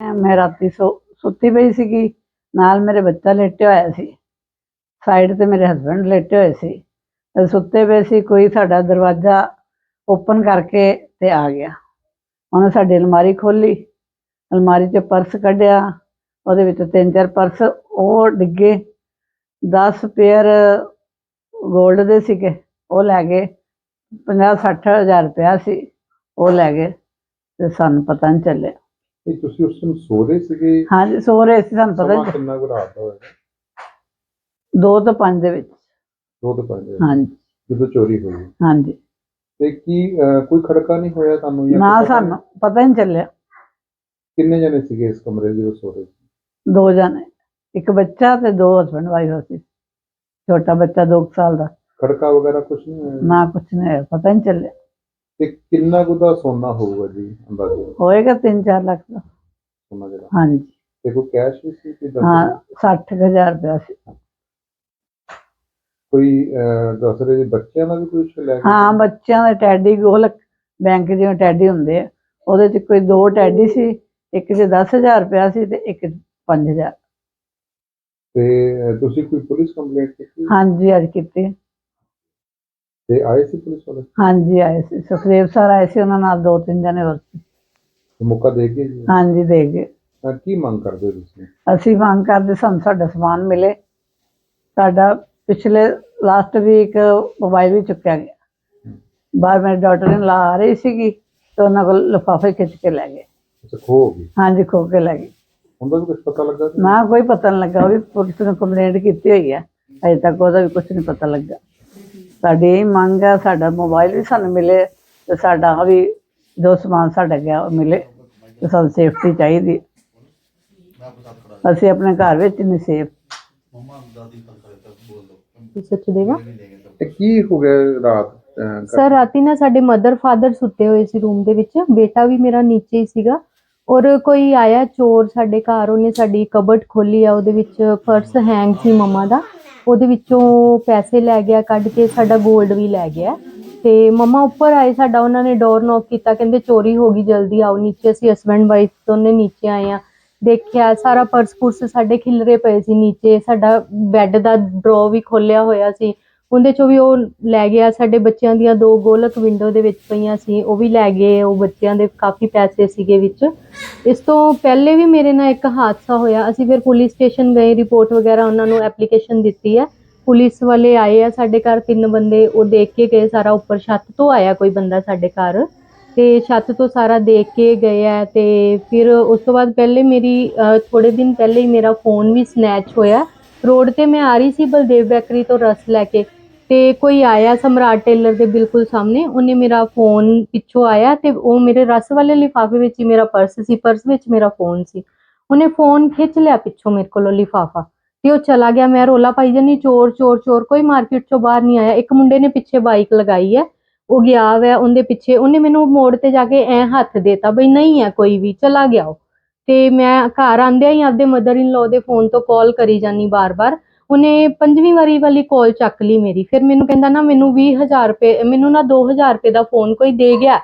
ਮੈਂ ਰਾਤੀ ਸੋ, ਸੁੱਤੀ ਪਈ ਸੀਗੀ, ਨਾਲ ਮੇਰੇ ਬੱਚਾ ਲੇਟਿਆ ਹੋਇਆ ਸੀ। ਸਾਈਡ ਤੇ ਮੇਰੇ ਹਸਬੰਡ ਲੇਟੇ ਹੋਏ ਸੀ। ਤੇ ਸੁੱਤੇ ਪਏ ਸੀ, ਕੋਈ ਸਾਡਾ ਦਰਵਾਜ਼ਾ ਓਪਨ ਕਰਕੇ ਤੇ ਆ ਗਿਆ। ਉਹਨੇ ਸਾਡੀ ਅਲਮਾਰੀ ਖੋਲੀ ਅਲਮਾਰੀ 'ਚ ਪਰਸ ਕੱਢਿਆ, ਉਹਦੇ ਵਿੱਚ ਤਿੰਨ ਚਾਰ ਪਰਸ, ਉਹ ਡਿੱਗੇ। 10 ਪੇਅਰ 골ਡ ਦੇ ਸੀਗੇ, ਉਹ ਲੈ ਗਏ। 50 60 ਹਜ਼ਾਰ ਰੁਪਇਆ ਸੀ, ਉਹ ਲੈ ਗਏ ਤੇ ਸਾਨੂੰ ਪਤਾ ਨਹੀਂ ਚੱਲਿਆ। ਇਹ ਤੁਸੀਂ ਉਸ ਦਿਨ ਸੋ ਰਹੇ ਸੀਗੇ? ਹਾਂਜੀ ਸੋ ਰਹੇ ਸੀ ਸਾਨੂੰ ਪਤਾ ਸਮਾਂ ਨਹੀਂ। ਕਿੰਨਾ ਕੁ ਰਾਤ ਦਾ ਹੋਇਆ? ਦੋ ਤੋਂ ਪੰਜ ਦੇ ਵਿੱਚ। ਦੋ ਤੋਂ ਪੰਜ ਵਜੇ, ਹਾਂਜੀ। ਜਦੋਂ ਚੋਰੀ ਹੋਈ। ਹਾਂਜੀ। ਤੇ ਕੀ ਅਹ, ਕੋਈ ਖੜਕਾ ਨਹੀਂ ਹੋਇਆ ਤੁਹਾਨੂੰ ਜਾਂ ਨਾ ਕੋਈ ਪਤਾ ਸਾਨੂੰ ਪਤਾ ਹੀ ਨਹੀਂ ਚੱਲਿਆ। ਨਹੀਂ? ਕਿੰਨੇ ਜਣੇ ਸੀਗੇ ਇਸ ਕਮਰੇ 'ਚ ਜਦੋਂ ਸੋ ਰਹੇ ਸੀ? ਦੋ ਜਣੇ। ਇੱਕ ਬੱਚਾ ਤੇ ਦੋ ਹਸਬੰਡ ਵਾਈਫ ਸੀ ਛੋਟਾ ਬੱਚਾ 2 ਸਾਲ ਦਾ। ਖੜਕਾ ਵਗੈਰਾ ਕੁਝ ਨਹੀਂ ਹੋਇਆ? ਨਾ ਕੁਛ ਨਹੀਂ ਹੋਇਆ ਪਤਾ ਨਹੀਂ ਚੱਲਿਆ। ਤੇ ਕਿੰਨਾ ਕੁ ਦਾ ਸੋਨਾ ਹੋਊਗਾ ਜੀ ਅੰਦਾਜ਼ਾ? ਹੋਏਗਾ 3-4 ਲੱਖ ਦਾ। ਸੋਨਾ ਜਿਹੜਾ। ਹਾਂਜੀ। ਤੇ ਕੋਈ ਕੈਸ਼ ਵੀ ਸੀ ਕਿ ਹਾਂ 60000 ਰੁਪਇਆ ਸੀ। ਕੋਈ ਦੱਸ ਰਹੇ ਜੀ ਬੱਚਿਆਂ ਦਾ ਵੀ ਕੁਝ ਲੈ ਗਏ ਹਾਂ ਬੱਚਿਆਂ ਦੇ ਟੈਡੀ ਗੋਲਕ ਬੈਂਕ ਜਿਵੇਂ ਟੈਡੀ ਹੁੰਦੇ ਆ ਉਹਦੇ ਚ ਕੋਈ ਦੋ ਟੈਡੀ ਸੀ ਇੱਕ 'ਚ 10000 ਰੁਪਇਆ ਸੀ ਤੇ ਇੱਕ 'ਚ 5000 ਤੇ ਤੁਸੀਂ ਕੋਈ ਪੁਲਿਸ ਕੰਪਲੇਂਟ ਕੀਤੀ? ਹਾਂਜੀ ਅੱਜ ਕੀਤੀ। ਤੇ ਆਏ ਸੀ ਪੁਲਿਸ ਵਾਲੇ? ਹਾਂਜੀ ਆਏ ਸੀ। ਸੁਖਦੇਵ ਸਰ ਆਏ ਸੀ ਉਹਨਾਂ ਨਾਲ ਦੋ ਤਿੰਨ ਜਣੇ ਹੋਰ ਸੀ। ਤੇ ਮੌਕਾ ਦੇ ਕੇ ਜੀ? ਹਾਂਜੀ ਦੇ ਗਏ ਅਹ, ਕੀ ਮੰਗ ਕਰਦੇ ਹੋ ਤੁਸੀਂ? ਅਸੀਂ ਮੰਗ ਕਰਦੇ ਸਾਨੂੰ ਸਾਡਾ ਸਮਾਨ ਮਿਲੇ। ਸਾਡਾ ਪਿਛਲੇ ਲਾਸਟ ਵੀਕ ਮੋਬਾਈਲ ਵੀ ਚੁੱਕਿਆ ਗਿਆ। ਬਾਹਰ ਮੇਰੇ ਡਾਟਰ ਨੇ ਲਾ ਰਹੀ ਸੀਗੀ ਤੇ ਉਹਨਾਂ ਕੋਲ ਲਿਫਾਫੇ ਖਿੱਚ ਕੇ ਲੈ ਗਏ। ਅੱਛਾ ਖੋ ਗਈ ਹਾਂਜੀ ਖੋ ਕੇ ਲੈ ਗਏ। ਹੁੰਦਾ ਵੀ ਕੁਝ ਪਤਾ ਲੱਗਾ? ਨਾ ਕੋਈ ਪਤਾ ਨਹੀਂ ਲੱਗਾ। ਉਹ ਵੀ ਪੁਲਿਸ ਨੂੰ ਕੰਪਲੇਂਟ ਕੀਤੀ ਹੋਈ ਹੈ ਅਜੇ ਤੱਕ ਉਹਦਾ ਵੀ ਕੁਝ ਨਹੀਂ ਪਤਾ ਲੱਗਾ। ਸਾਡੀ ਇਹ ਮੰਗ ਹੈ ਸਾਡਾ ਮੋਬਾਈਲ ਵੀ ਸਾਨੂੰ ਮਿਲੇ ਤੇ ਸਾਡਾ ਆਹ ਵੀ ਜੋ ਸਮਾਨ ਸਾਡਾ ਗਿਆ ਉਹ ਮਿਲੇ ਤੇ ਸਾਨੂੰ ਸੇਫਟੀ ਚਾਹੀਦੀ ਅਸੀਂ ਆਪਣੇ ਘਰ ਵਿੱਚ ਨਹੀਂ ਸੇਫ ਤੇ ਕੀ ਹੋ ਗਿਆ ਰਾਤ ਅਹ, ਘਰ? ਸਰ ਰਾਤੀ ਨਾ ਸਾਡੇ ਮਦਰ ਫਾਦਰ ਸੁੱਤੇ ਹੋਏ ਸੀ ਰੂਮ ਦੇ ਵਿੱਚ। ਬੇਟਾ ਵੀ ਮੇਰਾ ਨੀਚੇ ਹੀ ਸੀਗਾ। ਔਰ ਕੋਈ ਆਇਆ ਚੋਰ ਸਾਡੇ ਘਰ, ਉਹਨੇ ਸਾਡੀ ਕਬਰਡ ਖੋਲੀ ਆ, ਉਹਦੇ ਵਿੱਚ ਪਰਸ ਹੈਂਗ ਸੀ ਮਮਾ ਦਾ। ਉਹਦੇ ਵਿੱਚੋਂ ਪੈਸੇ ਲੈ ਗਿਆ, ਕੱਢ ਕੇ ਸਾਡਾ 골ਡ ਵੀ ਲੈ ਗਿਆ। ਤੇ ਮਮਾ ਉੱਪਰ ਆਏ, ਸਾਡਾ ਉਹਨਾਂ ਨੇ ਡੋਰ ਨੌਕ ਕੀਤਾ, ਕਹਿੰਦੇ ਚੋਰੀ ਹੋ ਗਈ, ਜਲਦੀ ਆਓ, ਨੀਚੇ ਅਸੀਂ ਹਸਬੈਂਡ ਵਾਈਫ ਦੋਨੇ ਨੀਚੇ ਆਏ ਆ। ਦੇਖਿਆ, ਸਾਰਾ ਪਰਸ ਪੁਰਸ ਸਾਡੇ ਖਿਲਰੇ ਪਏ ਸੀ ਨੀਚੇ, ਸਾਡਾ ਬੈੱਡ ਦਾ ਡਰੋ ਵੀ ਖੋਲਿਆ ਹੋਇਆ ਸੀ। ਉਹਦੇ ਚੋਂ ਵੀ ਉਹ ਲੈ ਗਿਆ ਸਾਡੇ ਬੱਚਿਆਂ ਦੀਆਂ ਦੋ ਗੋਲਕ ਵਿੰਡੋ ਦੇ ਵਿੱਚ ਪਈਆਂ ਸੀ ਉਹ ਵੀ ਲੈ ਗਏ ਉਹ ਬੱਚਿਆਂ ਦੇ ਕਾਫੀ ਪੈਸੇ ਸੀਗੇ ਵਿੱਚ। ਇਸ ਤੋਂ ਪਹਿਲੇ ਵੀ ਮੇਰੇ ਨਾਲ ਇੱਕ ਹਾਦਸਾ ਹੋਇਆ ਅਸੀਂ ਫਿਰ ਪੁਲਿਸ ਸਟੇਸ਼ਨ ਗਏ ਰਿਪੋਰਟ ਵਗੈਰਾ ਉਹਨਾਂ ਨੂੰ ਐਪਲੀਕੇਸ਼ਨ ਦਿੱਤੀ ਹੈ। ਪੁਲਿਸ ਵਾਲੇ ਆਏ ਆ ਸਾਡੇ ਘਰ ਤਿੰਨ ਬੰਦੇ ਉਹ ਦੇਖ ਕੇ ਗਏ ਸਾਰਾ ਉੱਪਰ ਛੱਤ ਤੋਂ ਆਇਆ ਕੋਈ ਬੰਦਾ ਸਾਡੇ ਘਰ। ਤੇ ਛੱਤ ਤੋਂ ਸਾਰਾ ਦੇਖ ਕੇ ਗਏ ਆ ਤੇ ਫਿਰ ਉਸ ਤੋਂ ਬਾਅਦ ਪਹਿਲੇ ਮੇਰੀ ਅਹ, ਥੋੜੇ ਦਿਨ ਪਹਿਲੇ ਹੀ ਮੇਰਾ ਫੋਨ ਵੀ ਸਨੈਚ ਹੋਇਆ। ਰੋਡ ਤੇ ਮੈਂ ਆ ਰਹੀ ਸੀ ਬਲਦੇਵ ਬੈਕਰੀ ਤੋਂ ਰਸ ਲੈ ਕੇ ਤੇ ਕੋਈ ਆਇਆ ਸਮਰਾਟ ਟੇਲਰ ਦੇ ਬਿਲਕੁਲ ਸਾਹਮਣੇ, ਉਹਨੇ ਮੇਰਾ ਫੋਨ ਪਿੱਛੋਂ ਆਇਆ ਤੇ ਉਹ ਮੇਰੇ ਰਸ ਵਾਲੇ ਲਿਫਾਫੇ ਵਿੱਚ ਹੀ ਮੇਰਾ ਪਰਸ ਸੀ ਪਰਸ ਵਿੱਚ ਮੇਰਾ ਫੋਨ ਸੀ। ਉਹਨੇ ਫੋਨ ਖਿੱਚ ਲਿਆ ਪਿੱਛੋਂ ਮੇਰੇ ਕੋਲੋਂ ਲਿਫਾਫਾ ਤੇ ਉਹ ਚਲਾ ਗਿਆ, ਮੈਂ ਰੋਲਾ ਪਾਈ ਜਾਨੀ ਚੋਰ ਚੋਰ ਚੋਰ, ਕੋਈ ਮਾਰਕੀਟ ਚੋਂ ਬਾਹਰ ਨਹੀਂ ਆਇਆ। ਇੱਕ ਮੁੰਡੇ ਨੇ ਪਿੱਛੇ ਬਾਈਕ ਲਗਾਈ ਹੈ, ਉਹ ਗਿਆ ਵੈ ਉਹਦੇ ਪਿੱਛੇ, ਉਹਨੇ ਮੈਨੂੰ ਮੋੜ ਤੇ ਜਾ ਕੇ ਐ ਹੱਥ ਦੇਤਾ ਬਈ ਨਹੀਂ ਹੈ ਕੋਈ ਵੀ, ਚਲਾ ਗਿਆ ਉਹ। ਤੇ ਮੈਂ ਘਰ ਆਂਦਿਆਂ ਹੀ ਆਪਦੇ ਮਦਰ ਇਨ ਲਾਅ ਦੇ ਫੋਨ ਤੋਂ ਕਾਲ ਕਰੀ ਜਾਨੀ ਬਾਰ-ਬਾਰ। ਉਹਨੇ ਪੰਜਵੀਂ ਵਾਰੀ ਵਾਲੀ ਕਾਲ ਚੱਕ ਲਈ ਮੇਰੀ। ਫਿਰ ਮੈਨੂੰ ਕਹਿੰਦਾ, ਨਾ, ਮੈਨੂੰ 20000 ਰੁਪਏ, ਮੈਨੂੰ ਨਾ 2000 ਰੁਪਏ ਦਾ ਫੋਨ ਕੋਈ ਦੇ ਗਿਆ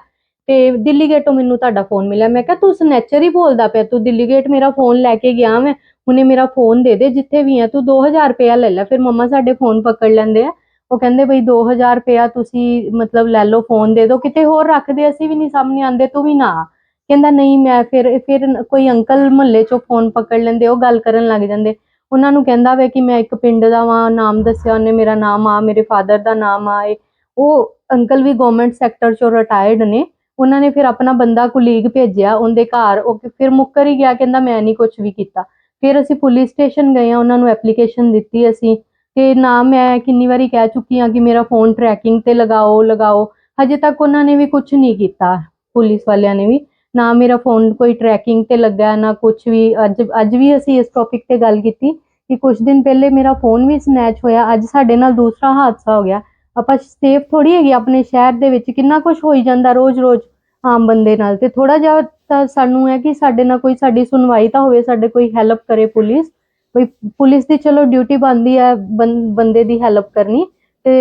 ਤੇ ਦਿੱਲੀ ਗੇਟੋਂ ਮੈਨੂੰ ਤੁਹਾਡਾ ਫੋਨ ਮਿਲਿਆ। ਮੈਂ ਕਿਹਾ, ਤੂੰ ਸਨੈਚਰ ਹੀ ਬੋਲਦਾ ਪਿਆ। ਤੂੰ ਦਿੱਲੀ ਗੇਟ ਮੇਰਾ ਫੋਨ ਲੈ ਕੇ ਗਿਆ ਮੈਂ ਉਹਨੇ ਮੇਰਾ ਫੋਨ ਦੇ ਦੇ। ਜਿੱਥੇ ਵੀ ਆ, ਤੂੰ 2000 ਰੁਪਇਆ ਲੈ ਲੈ। ਫਿਰ ਮੰਮਾ ਸਾਡੇ ਫੋਨ ਪਕੜ ਲੈਂਦੇ ਆ। ਉਹ ਕਹਿੰਦੇ, ਬਈ 2000 ਰੁਪਇਆ ਤੁਸੀਂ ਮਤਲਬ ਲੈ ਲਓ ਫੋਨ ਦੇ ਦਿਓ। ਕਿਤੇ ਹੋਰ ਰੱਖਦੇ ਅਸੀਂ ਵੀ ਨਹੀਂ ਸਾਹਮਣੇ ਆਂਦੇ, ਤੂੰ ਵੀ ਨਾ ਕਹਿੰਦਾ, ਨਹੀਂ, ਮੈਂ ਫਿਰ ਫਿਰ ਕੋਈ ਅੰਕਲ ਮੁਹੱਲੇ ਚੋਂ ਫੋਨ ਪਕੜ ਲੈਂਦੇ, ਉਹ ਗੱਲ ਕਰਨ ਲੱਗ ਜਾਂਦੇ। ਉਹਨਾਂ ਨੂੰ ਕਹਿੰਦਾ ਵੇ ਕਿ ਮੈਂ ਇੱਕ ਪਿੰਡ ਦਾ ਵਾਂ, ਨਾਮ ਦੱਸਿਆ ਉਹਨੇ, ਮੇਰਾ ਨਾਮ ਆ, ਮੇਰੇ ਫਾਦਰ ਦਾ ਨਾਮ ਆ ਇਹ। ਉਹ ਅੰਕਲ ਵੀ ਗਵਰਨਮੈਂਟ ਸੈਕਟਰ ਚੋਂ ਰਿਟਾਇਰਡ ਨੇ, ਉਹਨਾਂ ਨੇ ਫਿਰ ਆਪਣਾ ਬੰਦਾ ਕੁਲੀਗ ਭੇਜਿਆ, ਉਹਦੇ ਘਰ, ਉਹ ਫਿਰ ਮੁੱਕਰ ਹੀ ਗਿਆ, ਕਹਿੰਦਾ ਮੈਂ ਨਹੀਂ ਕੁਝ ਵੀ ਕੀਤਾ। ਫਿਰ ਅਸੀਂ ਪੁਲਿਸ ਸਟੇਸ਼ਨ ਗਏ ਆ ਉਹਨਾਂ ਨੂੰ ਐਪਲੀਕੇਸ਼ਨ ਦਿੱਤੀ ਅਸੀਂ ਤੇ ਨਾ ਮੈਂ ਕਿੰਨੀ ਵਾਰੀ ਕਹਿ ਚੁੱਕੀ ਆ ਕਿ ਮੇਰਾ ਫੋਨ ਟਰੈਕਿੰਗ ਤੇ ਲਗਾਓ ਲਗਾਓ। ਹਜੇ ਤੱਕ ਉਹਨਾਂ ਨੇ ਵੀ ਕੁਝ ਨਹੀਂ ਕੀਤਾ, ਪੁਲਿਸ ਵਾਲਿਆਂ ਨੇ ਵੀ। ਨਾ ਮੇਰਾ ਫੋਨ ਕੋਈ ਟਰੈਕਿੰਗ ਤੇ ਲੱਗਾ, ਨਾ ਕੁਝ ਵੀ। ਅੱਜ ਅੱਜ ਵੀ ਅਸੀਂ ਇਸ ਟੌਪਿਕ ਤੇ ਗੱਲ ਕੀਤੀ ਕਿ ਕੁਝ ਦਿਨ ਪਹਿਲੇ ਮੇਰਾ ਫੋਨ ਵੀ ਸਨੈਚ ਹੋਇਆ। ਅੱਜ ਸਾਡੇ ਨਾਲ ਦੂਸਰਾ ਹਾਦਸਾ ਹੋ ਗਿਆ। ਆਪਾਂ ਸੇਫ ਥੋੜੀ ਹੈਗੀ ਆਪਣੇ ਸ਼ਹਿਰ ਦੇ ਵਿੱਚ। ਕਿੰਨਾ ਕੁਝ ਹੋਈ ਜਾਂਦਾ ਰੋਜ਼-ਰੋਜ਼ ਆਮ ਬੰਦੇ ਨਾਲ। ਤੇ ਥੋੜਾ ਜਿਹਾ ਤਾਂ ਸਾਨੂੰ ਹੈ ਕਿ ਸਾਡੇ ਨਾਲ ਕੋਈ ਸਾਡੀ ਸੁਣਵਾਈ ਤਾਂ ਹੋਵੇ, ਸਾਡੇ ਕੋਈ ਹੈਲਪ ਕਰੇ ਪੁਲਿਸ। ਕੋਈ ਪੁਲਿਸ ਦੀ ਚਲੋ ਡਿਊਟੀ ਬਣਦੀ ਹੈ, ਬੰ- ਬੰਦੇ ਦੀ ਹੈਲਪ ਕਰਨੀ। ਤੇ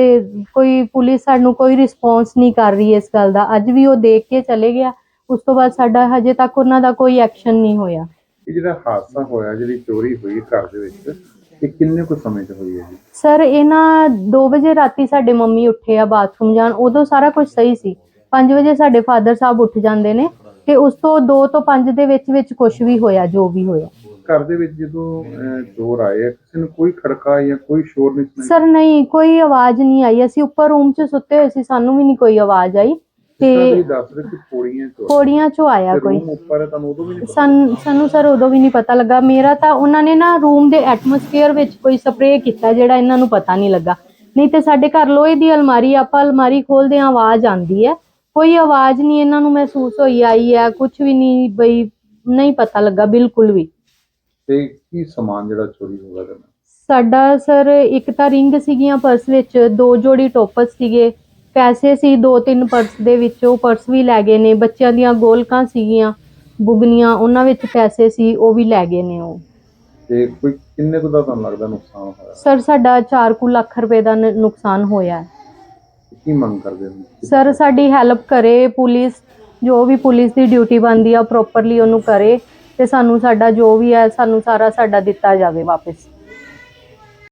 ਕੋਈ ਪੁਲਿਸ ਸਾਨੂੰ ਕੋਈ ਰਿਸਪੌਂਸ ਨਹੀਂ ਕਰ ਰਹੀ ਇਸ ਗੱਲ ਦਾ। ਅੱਜ ਵੀ ਉਹ ਦੇਖ ਕੇ ਚਲੇ ਗਿਆ। ਉਸ ਤੋਂ ਬਾਅਦ ਸਾਡਾ ਹਜੇ ਤੱਕ ਉਹਨਾਂ ਦਾ ਕੋਈ ਐਕਸ਼ਨ ਨਹੀਂ ਹੋਇਆ। ਇਹ ਜਿਹੜਾ ਹਾਦਸਾ ਹੋਇਆ ਜਿਹੜੀ ਚੋਰੀ ਹੋਈ ਘਰ ਦੇ ਵਿੱਚ ਇਹ ਕਿੰਨੇ ਕੁ ਸਮੇਂ 'ਚ ਹੋਈ ਹੈ ਜੀ? ਸਰ ਇਹਨਾਂ 2 ਵਜੇ ਰਾਤੀ ਸਾਡੇ ਮੰਮੀ ਉੱਠੇ ਆ ਬਾਥਰੂਮ ਜਾਣ। ਉਦੋਂ ਸਾਰਾ ਕੁਝ ਸਹੀ ਸੀ। 5 ਵਜੇ ਸਾਡੇ ਫਾਦਰ ਸਾਹਿਬ ਉੱਠ ਜਾਂਦੇ ਨੇ ਤੇ ਉਸ ਤੋਂ 2 ਤੋਂ 5 ਦੇ ਵਿੱਚ ਵਿੱਚ ਕੁਝ ਵੀ ਹੋਇਆ ਜੋ ਵੀ ਹੋਇਆ। ਘਰ ਦੇ ਵਿੱਚ ਜਦੋਂ ਅਹ, ਚੋਰ ਆਏ ਕਿਸੇ ਨੂੰ ਕੋਈ ਖੜਕਾ ਜਾਂ ਕੋਈ ਸ਼ੋਰ ਨਹੀਂ ਸੁਣਾਈ ਸਰ ਨਹੀਂ ਕੋਈ ਆਵਾਜ਼ ਨਹੀਂ ਆਈ। ਅਸੀਂ ਉੱਪਰ ਰੂਮ 'ਚ ਸੁੱਤੇ ਹੋਏ ਸੀ ਸਾਨੂੰ ਵੀ ਨਹੀਂ ਕੋਈ ਆਵਾਜ਼ ਆਈ। ਤੇ ਤੇ ਦੱਸ ਰਹੇ ਕਿ ਪੌੜੀਆਂ ਚੋਰ ਪੌੜੀਆਂ 'ਚੋਂ ਆਇਆ ਕੋਈ। ਰੂਮ ਉੱਪਰ ਹੈ ਤੁਹਾਨੂੰ ਉਦੋਂ ਵੀ ਨਹੀਂ ਪਤਾ ਸਾਨ- ਸਾਨੂੰ ਸਰ ਉਦੋਂ ਵੀ ਨਹੀਂ ਪਤਾ ਲੱਗਾ। ਮੇਰਾ ਤਾਂ ਉਹਨਾਂ ਨੇ ਨਾ ਰੂਮ ਦੇ ਐਟਮੋਸਫੇਅਰ ਵਿੱਚ ਕੋਈ ਸਪਰੇਅ ਕੀਤਾ ਜਿਹੜਾ ਇਹਨਾਂ ਨੂੰ ਪਤਾ ਨਹੀਂ ਲੱਗਾ। ਨਹੀਂ ਤੇ ਸਾਡੇ ਘਰ ਲੋਹੇ ਦੀ ਅਲਮਾਰੀ ਆਪਾਂ ਅਲਮਾਰੀ ਖੋਲਦੇ ਆ ਆਵਾਜ਼ ਆਉਂਦੀ ਹੈ। ਕੋਈ ਆਵਾਜ਼ ਨਹੀਂ ਇਹਨਾਂ ਨੂੰ ਮਹਿਸੂਸ ਹੋਈ ਆਈ ਹੈ ਕੁਝ ਵੀ ਨਹੀਂ ਬਈ ਨਹੀਂ ਪਤਾ ਲੱਗਾ ਬਿਲਕੁਲ ਵੀ। ਤੇ ਕੀ ਸਮਾਨ ਜਿਹੜਾ ਚੋਰੀ ਹੋ ਗਿਆ ਸਾਡਾ ਸਰ ਇੱਕ ਤਾਂ ਰਿੰਗ ਸੀਗੀਆਂ ਪਰਸ ਵਿੱਚ ਦੋ ਜੋੜੀ ਟੋਪਸ ਸੀਗੇ। ਪੈਸੇ ਸੀ ਦੋ ਤਿੰਨ ਪਰਸ ਦੇ ਵਿੱਚ ਉਹ ਪਰਸ ਵੀ ਲੈ ਗਏ ਨੇ। ਬੱਚਿਆਂ ਦੀਆਂ ਗੋਲਕਾਂ ਸੀਗੀਆਂ ਬੁਗਨੀਆਂ ਉਹਨਾਂ ਵਿੱਚ ਪੈਸੇ ਸੀ ਉਹ ਵੀ ਲੈ ਗਏ ਨੇ ਉਹ। ਤੇ ਕੋਈ ਕਿੰਨੇ ਕੁ ਦਾ ਤੁਹਾਨੂੰ ਲੱਗਦਾ ਨੁਕਸਾਨ ਹੋਇਆ? ਸਰ ਸਾਡਾ 4 ਕੁ ਲੱਖ ਰੁਪਏ ਦਾ ਨ- ਨੁਕਸਾਨ ਹੋਇਆ। ਹੈ ਕੀ ਮੰਗ ਕਰਦੇ ਹੋ? ਸਰ ਸਾਡੀ ਹੈਲਪ ਕਰੇ ਪੁਲਿਸ ਜੋ ਵੀ ਪੁਲਿਸ ਦੀ ਡਿਊਟੀ ਬਣਦੀ ਆ ਪ੍ਰੋਪਰਲੀ ਉਹਨੂੰ ਕਰੇ ਤੇ ਸਾਨੂੰ ਸਾਡਾ ਜੋ ਵੀ ਹੈ ਸਾਨੂੰ ਸਾਰਾ ਸਾਡਾ ਦਿੱਤਾ ਜਾਵੇ ਵਾਪਸ।